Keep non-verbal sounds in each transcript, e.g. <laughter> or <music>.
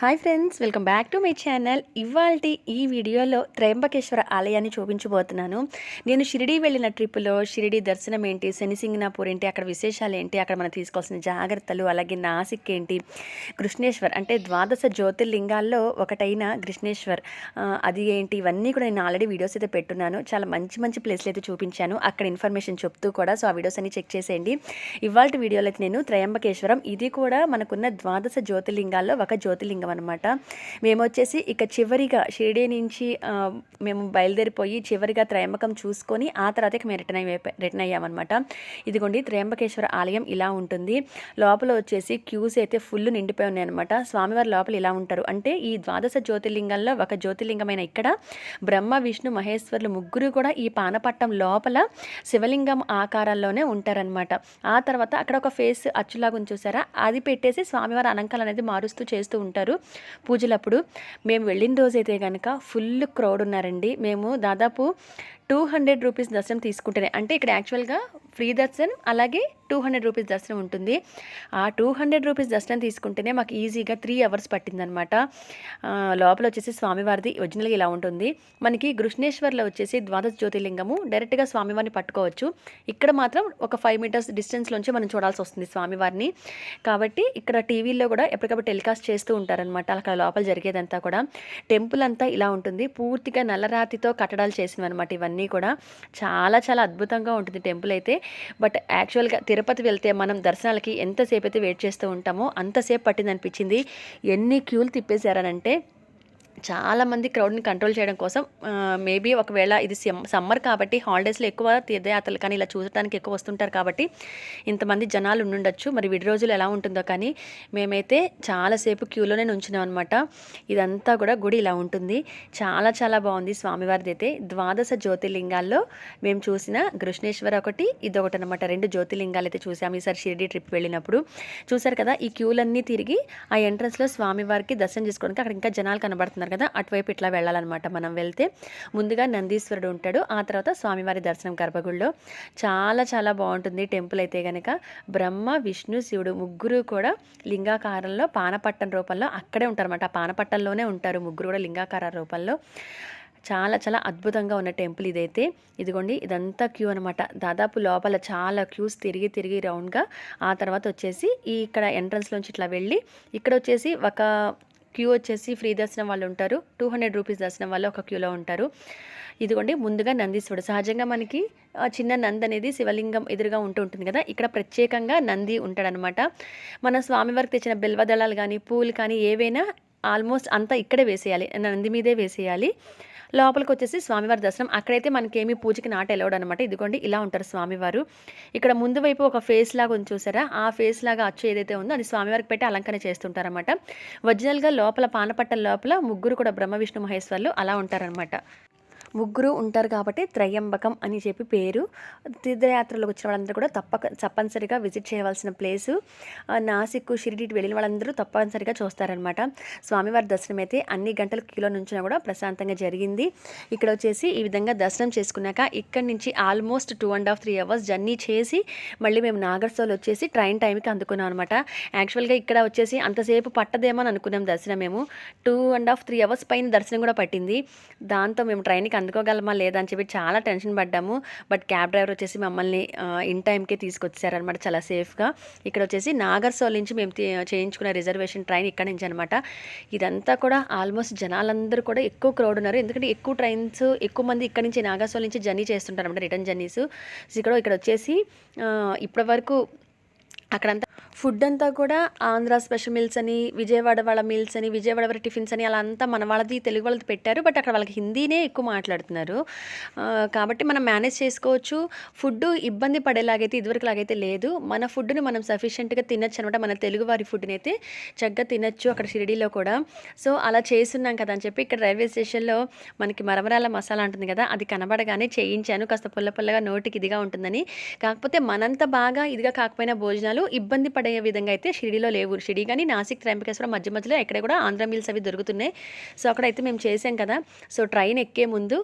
Hi friends welcome back to my channel. ఇవాళ ఈ వీడియోలో త్రయంబకేశ్వర ఆలయాన్ని చూపించబోతున్నాను. నేను షిరిడి వెళ్ళిన ట్రిప్లో షిరిడి దర్శనం ఏంటి శనిసింగనాపూర్ ఏంటి అక్కడ విశేషాలు ఏంటి అక్కడ మనం తీసుకోవాల్సిన జాగ్రత్తలు అలాగే నాసిక్ ఏంటి కృష్ణేశ్వర్ అంటే ద్వాదశ జ్యోతిర్లింగాల్లో ఒకటైన కృష్ణేశ్వర్. అది ఏంటి ఇవన్నీ కూడా నేను ఆల్రెడీ వీడియోస్ అయితే పెట్టున్నాను. చాలా మంచి మంచి ప్లేస్లు అయితే చూపించాను. అక్కడ ఇన్ఫర్మేషన్ చెప్తూ కూడా సో ఆ వీడియోస్ అన్ని చెక్ చేసేయండి. ఇవాళ వీడియోలో అయితే నేను త్రయంబకేశ్వరం. ఇది కూడా మనకున్న ద్వాదశ జ్యోతిర్లింగాల్లో ఒక జ్యోతిర్లింగం అనమాట మేము వచ్చేసి ఇక చివరిగా షిరిడి నుంచి మేము బయలుదేరిపోయి చివరిగా త్రయంబకం చూసుకొని ఆ తర్వాత మేము రిటర్న్ అయ్యే రిటర్న్ అయ్యామన్నమాట. ఇదిగోండి త్రయంబకేశ్వర ఆలయం ఇలా ఉంటుంది. లోపల వచ్చేసి క్యూస్ అయితే ఫుల్ నిండిపోయి ఉన్నాయన్నమాట. స్వామివారి లోపల ఇలా ఉంటారు. అంటే ఈ ద్వాదశ జ్యోతిర్లింగాల్లో ఒక జ్యోతిర్లింగమైన ఇక్కడ బ్రహ్మ విష్ణు మహేశ్వరులు ముగ్గురు కూడా ఈ పానపట్టం లోపల శివలింగం ఆకారాల్లోనే ఉంటారనమాట ఆ తర్వాత అక్కడ ఒక ఫేస్ అచ్చులాగా ఉంది చూసారా? అది పెట్టేసి స్వామివారి అలంకారం అనేది మారుస్తూ చేస్తూ ఉంటారు. పూజలప్పుడు మేము వెళ్ళిన రోజైతే కనుక ఫుల్ క్రౌడ్ ఉన్నారండి. మేము దాదాపు టూ హండ్రెడ్ రూపీస్ దర్శనం తీసుకుంటేనే అంటే ఇక్కడ యాక్చువల్గా ఫ్రీ దర్శనం అలాగే టూ హండ్రెడ్ రూపీస్ దర్శనం ఉంటుంది. ఆ టూ హండ్రెడ్ రూపీస్ దర్శనం తీసుకుంటేనే మాకు ఈజీగా త్రీ అవర్స్ పట్టిందనమాట లోపల వచ్చేసి స్వామివారిది ఒరిజినల్గా ఇలా ఉంటుంది. మనకి కృష్ణేశ్వర్లో వచ్చేసి ద్వాదశ జ్యోతిర్లింగము డైరెక్ట్గా స్వామివారిని పట్టుకోవచ్చు. ఇక్కడ మాత్రం ఒక ఫైవ్ మీటర్స్ డిస్టెన్స్లోంచి మనం చూడాల్సి వస్తుంది స్వామివారిని. కాబట్టి ఇక్కడ టీవీలో కూడా ఎప్పటికప్పుడు టెలికాస్ట్ చేస్తూ ఉంటారనమాట అక్కడ లోపల జరిగేదంతా కూడా. టెంపుల్ అంతా ఇలా ఉంటుంది. పూర్తిగా నల్లరాతితో కట్టడాలు చేసినవి అనమాట ఇవన్నీ. కూడా చాలా చాలా అద్భుతంగా ఉంటుంది టెంపుల్ అయితే. బట్ యాక్చువల్గా తిరుపతి వెళ్తే మనం దర్శనాలకి ఎంతసేపు అయితే వెయిట్ చేస్తూ ఉంటామో అంతసేపు పట్టింది అనిపించింది ఎన్ని క్యూలు తిప్పేశారనంటే చాలా మంది క్రౌడ్ని కంట్రోల్ చేయడం కోసం మేబీ ఒకవేళ ఇది సమ్మర్ కాబట్టి హాలిడేస్లో ఎక్కువ తీర్థయాత్రలు కానీ ఇలా చూడటానికి ఎక్కువ వస్తుంటారు కాబట్టి ఇంతమంది జనాలు ఉండుండొచ్చు. మరి విడి రోజులు ఎలా ఉంటుందో కానీ మేమైతే చాలాసేపు క్యూలోనే ఉంచినాం అనమాట ఇదంతా కూడా గుడి ఇలా ఉంటుంది. చాలా చాలా బాగుంది స్వామివారిది అయితే ద్వాదశ జ్యోతిర్లింగాల్లో మేము చూసిన కృష్ణేశ్వర ఒకటి ఇది ఒకటి అనమాట రెండు జ్యోతిర్లింగాలు అయితే చూసాము ఈసారి షిరిడి ట్రిప్ వెళ్ళినప్పుడు. చూసారు కదా ఈ క్యూలన్నీ తిరిగి ఆ ఎంట్రన్స్లో స్వామివారికి దర్శనం చేసుకోవడానికి అక్కడ ఇంకా జనాలు కనబడుతున్నారు. కదా అటువైపు ఇట్లా వెళ్ళాలన్నమాట మనం వెళ్తే. ముందుగా నందీశ్వరుడు ఉంటాడు ఆ తర్వాత స్వామివారి దర్శనం గర్భగుడిలో. చాలా చాలా బాగుంటుంది టెంపుల్ అయితే కనుక బ్రహ్మ విష్ణు శివుడు ముగ్గురు కూడా లింగాకారంలో పానపట్టం రూపంలో అక్కడే ఉంటారన్నమాట. ఆ పానపట్టంలోనే ఉంటారు ముగ్గురు కూడా లింగాకార రూపంలో. చాలా చాలా అద్భుతంగా ఉన్న టెంపుల్ ఇదైతే. ఇదిగోండి ఇదంతా క్యూ అనమాట దాదాపు లోపల చాలా క్యూస్ తిరిగి తిరిగి రౌండ్గా. ఆ తర్వాత వచ్చేసి ఈ ఇక్కడ ఎంట్రన్స్లోంచి ఇట్లా వెళ్ళి ఇక్కడ వచ్చేసి ఒక క్యూ వచ్చేసి ఫ్రీ దర్శనం వాళ్ళు ఉంటారు. టూ హండ్రెడ్ రూపీస్ దర్శనం వాళ్ళు ఒక క్యూలో ఉంటారు. ఇదిగోండి ముందుగా నందీశ్వరుడు. సహజంగా మనకి చిన్న నంది అనేది శివలింగం ఎదురుగా ఉంటూ ఉంటుంది కదా. ఇక్కడ ప్రత్యేకంగా నంది ఉంటాడనమాట. మన స్వామివారికి తెచ్చిన బెల్వదళాలు కానీ పూలు కానీ ఏవైనా ఆల్మోస్ట్ అంతా ఇక్కడే వేసేయాలి. నంది మీదే వేసేయాలి. లోపలికి వచ్చేసి స్వామివారి దర్శనం. అక్కడైతే మనకేమి పూజకి నాట ఎలవడం అనమాట ఇదిగోండి ఇలా ఉంటారు స్వామివారు. ఇక్కడ ముందు వైపు ఒక ఫేస్ లాగా ఉంది చూసారా? ఆ ఫేస్ లాగా అచ్చు ఏదైతే ఉందో అది స్వామివారికి పెట్టి అలంకరణ చేస్తుంటారనమాట ఒరిజినల్గా లోపల పానపట్టల లోపల ముగ్గురు కూడా బ్రహ్మ విష్ణు మహేశ్వర్లు అలా ఉంటారనమాట ముగ్గురు ఉంటారు కాబట్టి త్రయంబకం అని చెప్పి పేరు. తీర్థయాత్రలకు వచ్చిన వాళ్ళందరూ కూడా తప్పక తప్పనిసరిగా విజిట్ చేయవలసిన ప్లేసు. నాసిక్ షిరిడి వెళ్ళిన వాళ్ళందరూ తప్పనిసరిగా చూస్తారనమాట స్వామివారి దర్శనం అయితే అన్ని గంటల కిలో నుంచినా కూడా ప్రశాంతంగా జరిగింది. ఇక్కడ వచ్చేసి ఈ విధంగా దర్శనం చేసుకున్నాక ఇక్కడి నుంచి almost two and half three hours journey చేసి మళ్ళీ మేము నాగర్సోల్ వచ్చేసి ట్రైన్ టైంకి అందుకున్నాం అనమాట యాక్చువల్గా ఇక్కడ వచ్చేసి అంతసేపు పట్టదేమో అని అనుకున్నాం దర్శనం మేము two and half three hours పైన దర్శనం కూడా పట్టింది. దాంతో మేము ట్రైన్కి అందుకోగలమా లేదని చెప్పి చాలా టెన్షన్ పడ్డాము. బట్ క్యాబ్ డ్రైవర్ వచ్చేసి మమ్మల్ని ఇన్ టైంకే తీసుకొచ్చారనమాట చాలా సేఫ్గా. ఇక్కడ వచ్చేసి నాగర్సోల్ నుంచి మేము చేయించుకున్న రిజర్వేషన్ ట్రైన్ ఇక్కడ నుంచి అనమాట ఇదంతా కూడా ఆల్మోస్ట్ జనాలందరూ కూడా ఎక్కువ క్రౌడ్ ఉన్నారు. ఎందుకంటే ఎక్కువ ట్రైన్స్ ఎక్కువ మంది ఇక్కడ నుంచి నాగర్సోల్ నుంచి జర్నీ చేస్తుంటారు అనమాట రిటర్న్ జర్నీస్. ఇక్కడ ఇక్కడ వచ్చేసి ఇప్పటివరకు ఇప్పటి వరకు అక్కడంతా ఫుడ్ అంతా కూడా ఆంధ్ర స్పెషల్ మీల్స్ అని విజయవాడ వాళ్ళ మీల్స్ అని విజయవాడ వారి టిఫిన్స్ అని అలా అంతా మన వాళ్ళది తెలుగు వాళ్ళది పెట్టారు. బట్ అక్కడ వాళ్ళకి హిందీనే ఎక్కువ మాట్లాడుతున్నారు. కాబట్టి మనం మేనేజ్ చేసుకోవచ్చు. ఫుడ్ ఇబ్బంది పడేలాగైతే ఇదివరకు లాగైతే లేదు. మన ఫుడ్ని మనం సఫిషియెంట్గా తినచ్చు అనమాట మన తెలుగు వారి ఫుడ్ని అయితే చక్కగా తినచ్చు అక్కడ షిరిడీలో కూడా. సో అలా చేస్తున్నాం కదా అని చెప్పి ఇక్కడ రైల్వే స్టేషన్లో మనకి మరమరాల మసాలా ఉంటుంది కదా అది కనబడగానే చేయించాను. కాస్త పుల్ల పుల్లగా నోటికి ఇదిగా ఉంటుందని. కాకపోతే మనంత బాగా ఇదిగా కాకపోయినా భోజనాలు ఇబ్బంది పడే పడే విధంగా అయితే షిరిడీలో లేవు. షిరిడి కానీ నాసిక్ త్రయంబకేశ్వరం మధ్య మధ్యలో ఎక్కడ కూడా ఆంధ్ర మీల్స్ అవి దొరుకుతున్నాయి. సో అక్కడైతే మేము చేసాం కదా. సో ట్రైన్ ఎక్కే ముందు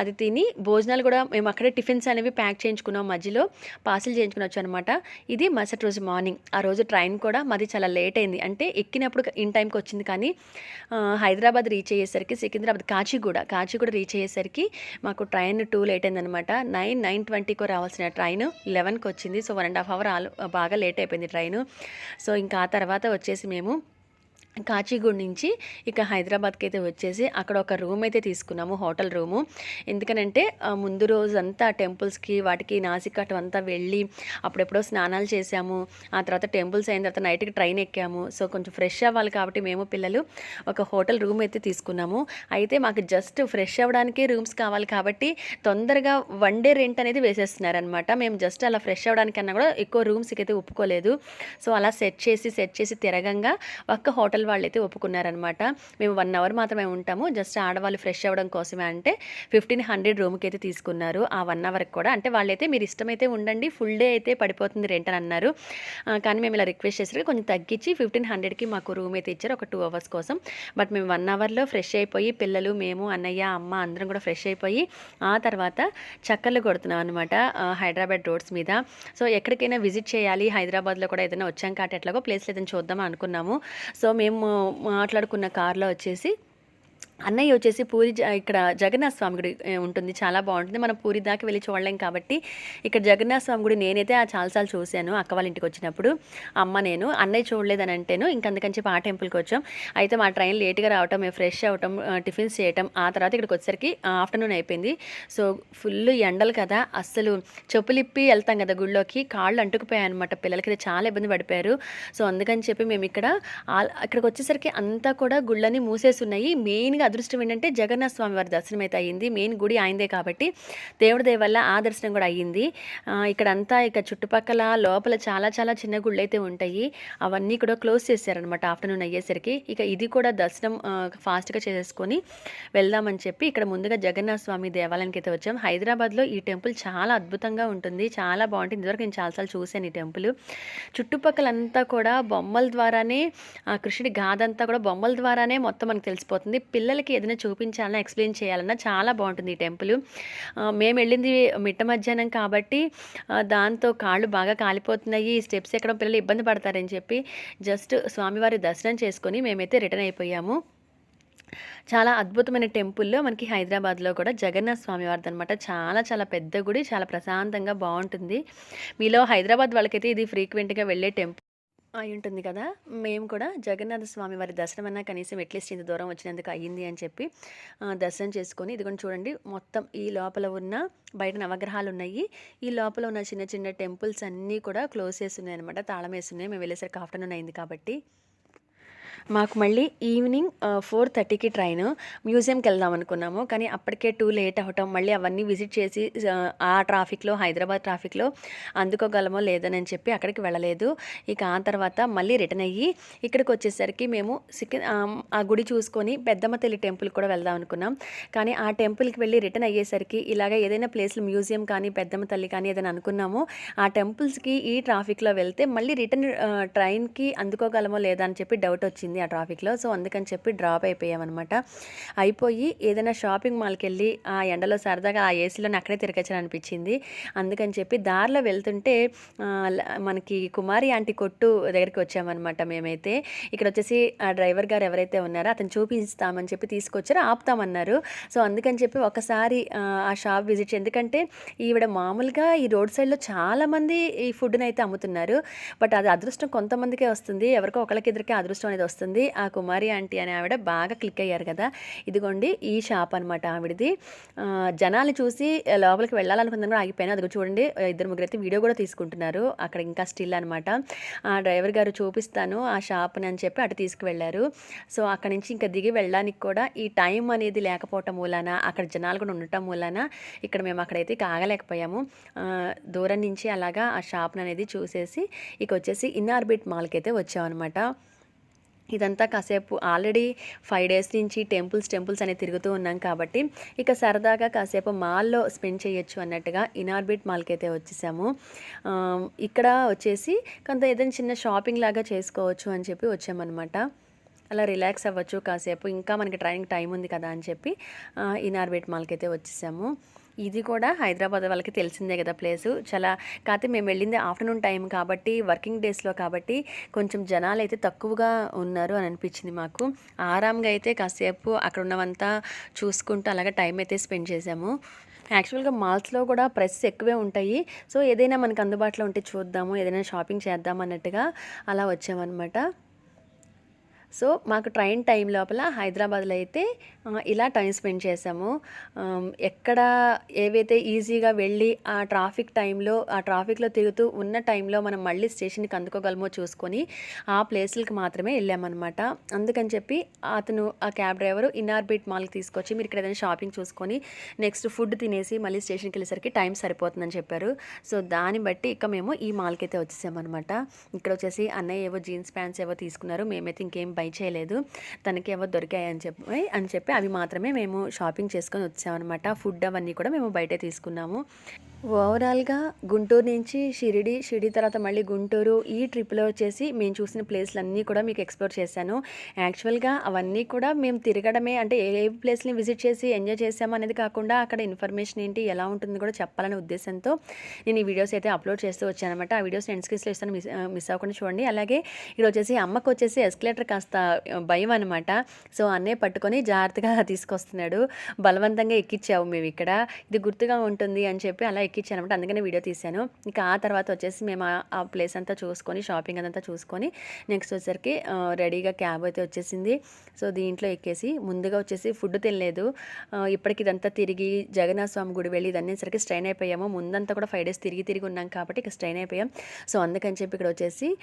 అది తిని భోజనాలు కూడా మేము అక్కడే టిఫిన్స్ అనేవి ప్యాక్ చేయించుకున్నాం మధ్యలో. పార్సిల్ చేయించుకునొచ్చు అనమాట ఇది మరుసటి రోజు మార్నింగ్. ఆ రోజు ట్రైన్ కూడా మాది చాలా లేట్ అయింది. అంటే ఎక్కినప్పుడు ఇన్ టైంకి వచ్చింది కానీ హైదరాబాద్ రీచ్ అయ్యేసరికి సికింద్రాబాద్ కాచిగూడ కాచిగూడ రీచ్ అయ్యేసరికి మాకు ట్రైన్ టూ లేట్ అయిందనమాట నైన్ నైన్ ట్వంటీకో రావాల్సిన ట్రైన్ లెవెన్కి వచ్చింది. So one and half hour బాగా లేట్ అయిపోయింది ట్రైన్. సో ఇంకా ఆ తర్వాత వచ్చేసి మేము కాచిగూడ నుంచి ఇక హైదరాబాద్కి అయితే వచ్చేసి అక్కడ ఒక రూమ్ అయితే తీసుకున్నాము హోటల్ రూము. ఎందుకనంటే ముందు రోజు అంతా టెంపుల్స్కి వాటికి నాసిక్ అటు అంతా వెళ్ళి అప్పుడెప్పుడో స్నానాలు చేసాము ఆ తర్వాత టెంపుల్స్ అయిన తర్వాత నైట్కి ట్రైన్ ఎక్కాము. సో కొంచెం ఫ్రెష్ అవ్వాలి కాబట్టి మేము పిల్లలు ఒక హోటల్ రూమ్ అయితే తీసుకున్నాము. అయితే మాకు జస్ట్ ఫ్రెష్ అవ్వడానికి రూమ్స్ కావాలి కాబట్టి తొందరగా వన్ డే రెంట్ అనేది వేసేస్తున్నారనమాట మేము జస్ట్ అలా ఫ్రెష్ అవ్వడానికన్నా కూడా ఎక్కువ రూమ్స్కి అయితే ఒప్పుకోలేదు. సో అలా సెట్ చేసి సెట్ చేసి తిరగంగా ఒక్క హోటల్ వాళ్ళు అయితే ఒప్పుకున్నారనమాట. మేము వన్ అవర్ మాత్రమే ఉంటాము. జస్ట్ ఆడవాళ్ళు ఫ్రెష్ అవ్వడం కోసమే అంటే ఫిఫ్టీన్ హండ్రెడ్ రూమ్కి అయితే తీసుకున్నారు. ఆ వన్ అవర్కి కూడా. అంటే వాళ్ళైతే మీరు ఇష్టమైతే ఉండండి ఫుల్ డే అయితే పడిపోతుంది రెంట్ అని అన్నారు. కానీ మేము ఇలా రిక్వెస్ట్ చేసరికి కొంచెం తగ్గించి ఫిఫ్టీన్ హండ్రెడ్కి మాకు రూమ్ అయితే ఇచ్చారు ఒక టూ అవర్స్ కోసం. బట్ మేము వన్ అవర్లో ఫ్రెష్ అయిపోయి పిల్లలు మేము అన్నయ్య అమ్మ అందరం కూడా ఫ్రెష్ అయిపోయి ఆ తర్వాత చక్కర్లు కొడుతున్నాం అనమాట హైదరాబాద్ రోడ్స్ మీద. సో ఎక్కడికైనా విజిట్ చేయాలి. హైదరాబాద్లో కూడా ఏదైనా వచ్చాం కాబట్టి ఎట్లాగో ప్లేస్లో ఏదైనా చూద్దాం అనుకున్నాము. సో మేము మాట్లాడుకున్న కార్లో వచ్చేసి అన్నయ్య వచ్చేసి పూరి ఇక్కడ జగన్నాథ స్వామి గుడి ఉంటుంది. చాలా బాగుంటుంది. మనం పూరి దాకా వెళ్ళి చూడలేం కాబట్టి ఇక్కడ జగన్నాథ స్వామి గుడి నేనైతే ఆ చాలాసార్లు చూశాను. అక్క వాళ్ళ ఇంటికి వచ్చినప్పుడు అమ్మ నేను అన్నయ్య చూడలేదని అంటేను ఇంకందుకని చెప్పి ఆ టెంపుల్కి వచ్చాం. అయితే మా ట్రైన్ లేట్గా రావటం మేము ఫ్రెష్ అవటం టిఫిన్స్ చేయటం ఆ తర్వాత ఇక్కడికి వచ్చేసరికి ఆఫ్టర్నూన్ అయిపోయింది. సో ఫుల్ ఎండలు కదా. అస్సలు చెప్పులిప్పి వెళ్తాం కదా గుళ్ళోకి కాళ్ళు అంటుకుపోయాయి అనమాట పిల్లలకి అయితే చాలా ఇబ్బంది పడిపోయారు. సో అందుకని చెప్పి మేము ఇక్కడ ఇక్కడికి వచ్చేసరికి అంతా కూడా గుళ్ళని మూసేసి ఉన్నాయి. మెయిన్గా అదృష్టం ఏంటంటే జగన్నాథ స్వామి వారి దర్శనం అయితే అయ్యింది. మెయిన్ గుడి ఆయనదే కాబట్టి దేవుడి దయ వల్ల ఆ దర్శనం కూడా అయ్యింది. ఇక్కడ ఇక్కడంతా ఇక చుట్టుపక్కల లోపల చాలా చాలా చిన్న గుళ్ళు అయితే ఉంటాయి. అవన్నీ కూడా క్లోజ్ చేశారనమాట ఆఫ్టర్నూన్ అయ్యేసరికి. ఇక ఇది కూడా దర్శనం ఫాస్ట్గా చేసేసుకొని వెళ్దామని చెప్పి ఇక్కడ ముందుగా జగన్నాథ స్వామి దేవాలయానికి అయితే వచ్చాం. హైదరాబాద్లో ఈ టెంపుల్ చాలా అద్భుతంగా ఉంటుంది. చాలా బాగుంటుంది. ఇదివరకు నేను చాలాసార్లు చూశాను ఈ టెంపుల్. చుట్టుపక్కలంతా కూడా బొమ్మల ద్వారానే ఆ కృష్ణుడి గాథ అంతా కూడా బొమ్మల ద్వారానే మొత్తం మనకు తెలిసిపోతుంది. పిల్లలకి ఏదైనా చూపించాలన్నా ఎక్స్ప్లెయిన్ చేయాలన్నా చాలా బాగుంటుంది ఈ టెంపుల్. మేము వెళ్ళింది మిట్ట మధ్యాహ్నం కాబట్టి దాంతో కాళ్ళు బాగా కాలిపోతున్నాయి. ఈ స్టెప్స్ ఎక్కడం పిల్లలు ఇబ్బంది పడతారని చెప్పి జస్ట్ స్వామివారి దర్శనం చేసుకొని మేమైతే రిటర్న్ అయిపోయాము. చాలా అద్భుతమైన టెంపుల్లో మనకి హైదరాబాద్లో కూడా జగన్నాథ స్వామి వారిది అనమాట చాలా చాలా పెద్ద గుడి చాలా ప్రశాంతంగా బాగుంటుంది. మీలో హైదరాబాద్ వాళ్ళకైతే ఇది ఫ్రీక్వెంట్గా వెళ్ళే టెంపుల్. అయి ఉంటుంది కదా. మేము కూడా జగన్నాథ స్వామి వారి దర్శనం అన్నా కనీసం ఎట్లీస్ట్ ఇంత దూరం వచ్చినందుకు అయ్యింది అని చెప్పి దర్శనం చేసుకొని ఇదిగోండి చూడండి మొత్తం ఈ లోపల ఉన్న బయట నవగ్రహాలు ఉన్నాయి ఈ లోపల ఉన్న చిన్న చిన్న టెంపుల్స్ అన్నీ కూడా క్లోజ్ చేసి ఉన్నాయి అనమాట తాళం వేసి ఉన్నాయి మేము వెళ్ళేసరికి ఆఫ్టర్నూన్ అయింది కాబట్టి. మాకు మళ్ళీ ఈవినింగ్ ఫోర్ థర్టీకి ట్రైన్. మ్యూజియంకి వెళ్దాం అనుకున్నాము. కానీ అప్పటికే టూ లేట్ అవ్వటం మళ్ళీ అవన్నీ విజిట్ చేసి ఆ, ట్రాఫిక్లో హైదరాబాద్ ట్రాఫిక్లో అందుకోగలమో లేదని అని చెప్పి అక్కడికి వెళ్ళలేదు. ఇక ఆ తర్వాత మళ్ళీ రిటర్న్ అయ్యి ఇక్కడికి వచ్చేసరికి మేము సికి ఆ, గుడి చూసుకొని పెద్దమ్మ తల్లి టెంపుల్ కూడా వెళ్దాం అనుకున్నాం. కానీ ఆ టెంపుల్కి వెళ్ళి రిటర్న్ అయ్యేసరికి ఇలాగ ఏదైనా ప్లేస్లో మ్యూజియం కానీ పెద్దమ్మ తల్లి కానీ ఏదైనా అనుకున్నాము. ఆ టెంపుల్స్కి ఈ ట్రాఫిక్లో వెళ్తే మళ్ళీ రిటర్న్ ట్రైన్కి అందుకోగలమో లేదా అని చెప్పి డౌట్ వచ్చింది ఆ ట్రాఫిక్లో. సో అందుకని చెప్పి డ్రాప్ అయిపోయామన్నమాట. అయిపోయి ఏదైనా షాపింగ్ మాల్కి వెళ్ళి ఆ ఎండలో సరదాగా ఆ ఏసీలోనే అక్కడే తిరగచ్చని అనిపించింది అందుకని చెప్పి దారిలో వెళ్తుంటే మనకి కుమారి ఆంటీ కొట్టు దగ్గరికి వచ్చామన్నమాట మేమైతే. ఇక్కడ వచ్చేసి ఆ డ్రైవర్ గారు ఎవరైతే ఉన్నారో అతను చూపిస్తామని చెప్పి తీసుకొచ్చారో ఆపుతామన్నారు. సో అందుకని చెప్పి ఒకసారి ఆ, షాప్ విజిట్ ఎందుకంటే ఈవిడ మామూలుగా ఈ రోడ్ సైడ్లో చాలామంది ఈ ఫుడ్ని అయితే అమ్ముతున్నారు. బట్ అది అదృష్టం కొంతమందికే వస్తుంది. ఎవరికో ఒకరికి ఇద్దరికి అదృష్టం అనేది వస్తుంది. వస్తుంది. ఆ కుమారి ఆంటీ అనే ఆవిడ బాగా క్లిక్ అయ్యారు కదా. ఇదిగోండి ఈ షాప్ అనమాట ఆవిడది. జనాలు చూసి లోపలికి వెళ్ళాలనుకున్నాను కూడా ఆగిపోయాను. అది చూడండి ఇద్దరు ముగ్గురు అయితే వీడియో కూడా తీసుకుంటున్నారు. అక్కడ ఇంకా స్టిల్ అనమాట ఆ డ్రైవర్ గారు చూపిస్తాను ఆ షాప్ని అని చెప్పి అటు తీసుకువెళ్ళారు. సో అక్కడ నుంచి ఇంకా దిగి వెళ్ళడానికి కూడా ఈ టైం అనేది లేకపోవటం మూలాన అక్కడ జనాలు కూడా ఉండటం మూలాన ఇక్కడ మేము అక్కడైతే కాగలేకపోయాము దూరం నుంచి అలాగా ఆ షాప్ని అనేది చూసేసి ఇక వచ్చేసి ఇన్ ఆర్బిట్ మాల్కి అయితే వచ్చామన్నమాట. ఇదంతా కాసేపు ఆల్రెడీ ఫైవ్ డేస్ నుంచి టెంపుల్స్ టెంపుల్స్ అనేది తిరుగుతూ ఉన్నాం కాబట్టి ఇక సరదాగా కాసేపు మాల్లో స్పెండ్ చేయొచ్చు అన్నట్టుగా ఇనార్బిట్ మాల్కి అయితే వచ్చేసాము. ఇక్కడ వచ్చేసి కొంత ఏదైనా చిన్న షాపింగ్ లాగా చేసుకోవచ్చు అని చెప్పి వచ్చామన్నమాట. అలా రిలాక్స్ అవ్వచ్చు కాసేపు. ఇంకా మనకి ట్రైనింగ్ టైం ఉంది కదా అని చెప్పి ఆ, ఇనార్బిట్ మాల్కి అయితే వచ్చేసాము. ఇది కూడా హైదరాబాద్ వాళ్ళకి తెలిసిందే కదా ప్లేసు. చాలా కాకపోతే మేము వెళ్ళింది ఆఫ్టర్నూన్ టైం కాబట్టి వర్కింగ్ డేస్లో కాబట్టి కొంచెం జనాలు అయితే తక్కువగా ఉన్నారు అని అనిపించింది మాకు. ఆరాంగా అయితే కాసేపు అక్కడ ఉన్నవంతా చూసుకుంటూ అలాగే టైం అయితే స్పెండ్ చేసాము. యాక్చువల్గా మాల్స్లో కూడా ప్రైసెస్ ఎక్కువే ఉంటాయి. సో ఏదైనా మనకు అందుబాటులో ఉంటే చూద్దాము ఏదైనా షాపింగ్ చేద్దాం అన్నట్టుగా అలా వచ్చామన్నమాట. సో మాకు ట్రైన్ టైం లోపల హైదరాబాద్లో అయితే ఇలా టైం స్పెండ్ చేసాము ఎక్కడ ఏవైతే ఈజీగా వెళ్ళి ఆ ట్రాఫిక్ టైంలో ఆ ట్రాఫిక్లో తిరుగుతూ ఉన్న టైంలో మనం మళ్ళీ స్టేషన్కి అందుకోగలమో చూసుకొని ఆ ప్లేసులకి మాత్రమే వెళ్ళామన్నమాట. అందుకని చెప్పి అతను ఆ క్యాబ్ డ్రైవరు ఇన్నార్బిట్ మాల్కి తీసుకొచ్చి మీరు ఇక్కడ ఏదైనా షాపింగ్ చూసుకొని నెక్స్ట్ ఫుడ్ తినేసి మళ్ళీ స్టేషన్కి వెళ్ళేసరికి టైం సరిపోతుందని చెప్పారు. సో దాన్ని బట్టి ఇక మేము ఈ మాల్కి అయితే వచ్చేసామన్నమాట. ఇక్కడ వచ్చేసి అన్నయ్య ఏవో జీన్స్ ప్యాంట్స్ ఏవో తీసుకున్నారు. మేమైతే ఇంకేం ట్రై చేయలేదు. తనకి ఏవో దొరికాయి అని చెప్పి అని చెప్పి అవి మాత్రమే మేము షాపింగ్ చేసుకొని వచ్చామన్నమాట. ఫుడ్ అవన్నీ కూడా మేము బయటే తీసుకున్నాము. ఓవరాల్గా గుంటూరు నుంచి షిరిడి షిరిడి తర్వాత మళ్ళీ గుంటూరు ఈ ట్రిప్లో వచ్చేసి మేము చూసిన ప్లేస్లు అన్నీ కూడా మీకు ఎక్స్ప్లోర్ చేశాను. యాక్చువల్గా అవన్నీ కూడా మేము తిరగడమే అంటే ఏ ఏ ప్లేస్ని విజిట్ చేసి ఎంజాయ్ చేసాము అనేది కాకుండా అక్కడ ఇన్ఫర్మేషన్ ఏంటి ఎలా ఉంటుంది కూడా చెప్పాలనే ఉద్దేశంతో నేను ఈ వీడియోస్ అయితే అప్లోడ్ చేస్తూ వచ్చానమాట ఆ వీడియోస్ నేను స్క్రీన్స్లో ఇస్తాను మిస్ మిస్ అవ్వకుండా చూడండి. అలాగే ఇక్కడ వచ్చేసి అమ్మకు వచ్చేసి ఎస్కలేటర్ కాస్త భయం అనమాట సో అన్నే పట్టుకొని జాగ్రత్తగా <laughs> తీసుకొస్తున్నాడు. బలవంతంగా ఎక్కించావు మేము ఇక్కడ. ఇది గుర్తుగా ఉంటుంది అని చెప్పి అలా ఎక్కించాను అనమాట అందుకనే వీడియో తీశాను. ఇంకా ఆ తర్వాత వచ్చేసి మేము ఆ- ప్లేస్ అంతా చూసుకొని షాపింగ్ అదంతా చూసుకొని నెక్స్ట్ వచ్చేసరికి రెడీగా క్యాబ్ అయితే వచ్చేసింది. సో దీంట్లో ఎక్కేసి ముందుగా వచ్చేసి ఫుడ్ తినలేదు. ఇప్పటికి ఇదంతా తిరిగి జగన్నాథ స్వామి గుడి వెళ్ళి ఇదన్నీసరికి స్ట్రైన్ అయిపోయాము. ముందంతా కూడా ఫైవ్ డేస్ తిరిగి తిరిగి ఉన్నాం కాబట్టి ఇక స్ట్రైన్ అయిపోయాం. సో అందుకని చెప్పి ఇక్కడ వచ్చేసి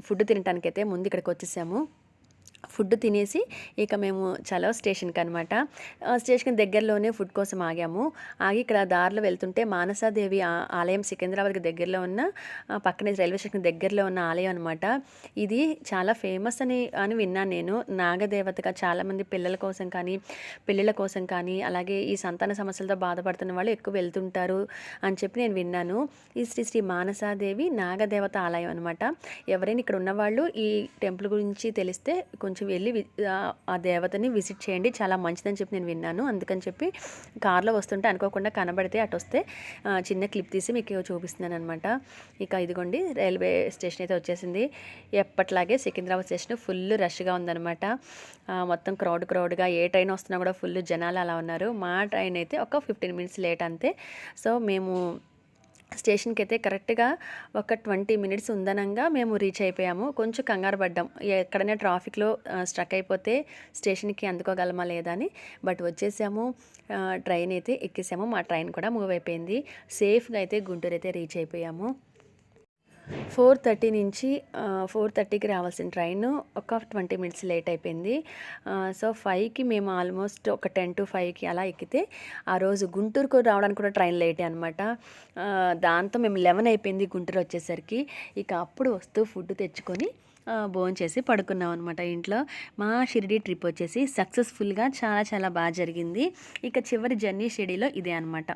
ఫుడ్ తినటానికైతే ముందు ఇక్కడికి వచ్చేసాము. ఫుడ్ తినేసి ఇక మేము చలో స్టేషన్కి అనమాట స్టేషన్ దగ్గరలోనే ఫుడ్ కోసం ఆగాము. ఆగి ఇక్కడ దారిలో వెళ్తుంటే మానసాదేవి ఆలయం సికింద్రాబాద్కి దగ్గరలో ఉన్న పక్కనే రైల్వే స్టేషన్ దగ్గరలో ఉన్న ఆలయం అనమాట ఇది చాలా ఫేమస్ అని అని విన్నాను నేను. నాగదేవతగా చాలామంది పిల్లల కోసం కానీ పెళ్ళిళ్ళ కోసం కానీ అలాగే ఈ సంతాన సమస్యలతో బాధపడుతున్న వాళ్ళు ఎక్కువ వెళ్తుంటారు అని చెప్పి నేను విన్నాను. ఈ శ్రీ శ్రీ మానసాదేవి నాగదేవత ఆలయం అనమాట ఎవరైనా ఇక్కడ ఉన్నవాళ్ళు ఈ టెంపుల్ గురించి తెలిస్తే కొంచెం వెళ్ళి ఆ- దేవతని విజిట్ చేయండి. చాలా మంచిదని చెప్పి నేను విన్నాను. అందుకని చెప్పి కార్లో వస్తుంటే అనుకోకుండా కనబడితే అటు వస్తే చిన్న క్లిప్ తీసి మీకు చూపిస్తున్నాను అనమాట ఇక ఇదిగోండి రైల్వే స్టేషన్ అయితే వచ్చేసింది. ఎప్పట్లాగే సికింద్రాబాద్ స్టేషన్ ఫుల్ రష్గా ఉందనమాట మొత్తం క్రౌడ్ క్రౌడ్గా ఏ ట్రైన్ వస్తున్నా కూడా ఫుల్ జనాలు అలా ఉన్నారు. మా ట్రైన్ అయితే ఒక ఫిఫ్టీన్ మినిట్స్ లేట్ అంతే. సో మేము స్టేషన్కి అయితే కరెక్ట్గా ఒక ట్వంటీ మినిట్స్ ఉందనంగా మేము రీచ్ అయిపోయాము. కొంచెం కంగారు పడ్డాం. ఎక్కడైనా ట్రాఫిక్లో స్ట్రక్ అయిపోతే స్టేషన్కి అందుకోగలమా లేదా అని. బట్ వచ్చేసాము ట్రైన్ అయితే ఎక్కేసాము. మా ట్రైన్ కూడా మూవ్ అయిపోయింది. సేఫ్గా అయితే గుంటూరు అయితే రీచ్ అయిపోయాము. ఫోర్ థర్టీ నుంచి ఫోర్ థర్టీకి రావాల్సిన ట్రైన్. ఒక ట్వంటీ మినిట్స్ లేట్ అయిపోయింది. సో ఫైవ్కి మేము ఆల్మోస్ట్ ఒక టెన్ టు ఫైవ్కి అలా ఎక్కితే ఆ రోజు గుంటూరుకు రావడానికి కూడా ట్రైన్ లేటే అనమాట దాంతో మేము లెవెన్ అయిపోయింది గుంటూరు వచ్చేసరికి. ఇక అప్పుడు వస్తూ ఫుడ్ తెచ్చుకొని భోజనం చేసి పడుకున్నాం అనమాట ఇంట్లో. మా షిరిడి ట్రిప్ వచ్చేసి సక్సెస్ఫుల్గా చాలా చాలా బాగా జరిగింది. ఇక చివరి జర్నీ షిరిడీలో ఇదే అనమాట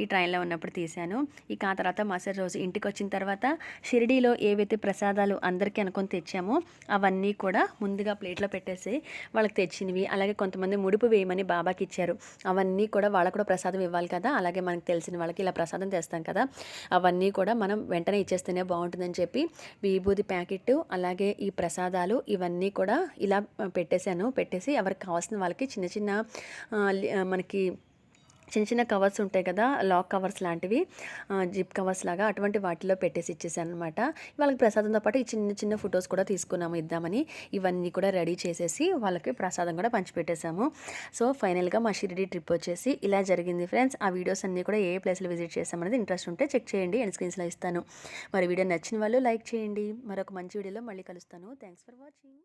ఈ ట్రైన్లో ఉన్నప్పుడు తీశాను. ఇక ఆ తర్వాత మరుసటి రోజు ఇంటికి వచ్చిన తర్వాత షిరిడీలో ఏవైతే ప్రసాదాలు అందరికీ అనుకొని తెచ్చామో అవన్నీ కూడా ముందుగా ప్లేట్లో పెట్టేసి వాళ్ళకి తెచ్చినవి అలాగే కొంతమంది ముడుపు వేయమని బాబాకి ఇచ్చారు. అవన్నీ కూడా వాళ్ళకు కూడా ప్రసాదం ఇవ్వాలి కదా అలాగే మనకు తెలిసిన వాళ్ళకి ఇలా ప్రసాదం తెస్తాం కదా అవన్నీ కూడా మనం వెంటనే ఇచ్చేస్తేనే బాగుంటుందని చెప్పి విభూది ప్యాకెట్ అలాగే ఈ ప్రసాదాలు ఇవన్నీ కూడా ఇలా పెట్టేశాను. పెట్టేసి ఎవరికి కావాల్సిన వాళ్ళకి చిన్న చిన్న మనకి చిన్న చిన్న కవర్స్ ఉంటాయి కదా లాక్ కవర్స్ లాంటివి జిప్ కవర్స్ లాగా అటువంటి వాటిలో పెట్టేసి ఇచ్చేసాను అనమాట వాళ్ళకి ప్రసాదంతో పాటు ఈ చిన్న చిన్న ఫొటోస్ కూడా తీసుకున్నాము ఇద్దామని. ఇవన్నీ కూడా రెడీ చేసేసి వాళ్ళకి ప్రసాదం కూడా పంచిపెట్టేశాము సో ఫైనల్గా మా షిరిడి ట్రిప్ వచ్చేసి ఇలా జరిగింది ఫ్రెండ్స్. ఆ వీడియోస్ అన్నీ కూడా ఏ ప్లేస్లో విజిట్ చేస్తామనేది ఇంట్రెస్ట్ ఉంటే చెక్ చేయండి అండ్ స్క్రీన్స్లో ఇస్తాను. మరి వీడియో నచ్చిన వాళ్ళు లైక్ చేయండి. మరొక మంచి వీడియోలో మళ్ళీ కలుస్తాను. Thanks for watching.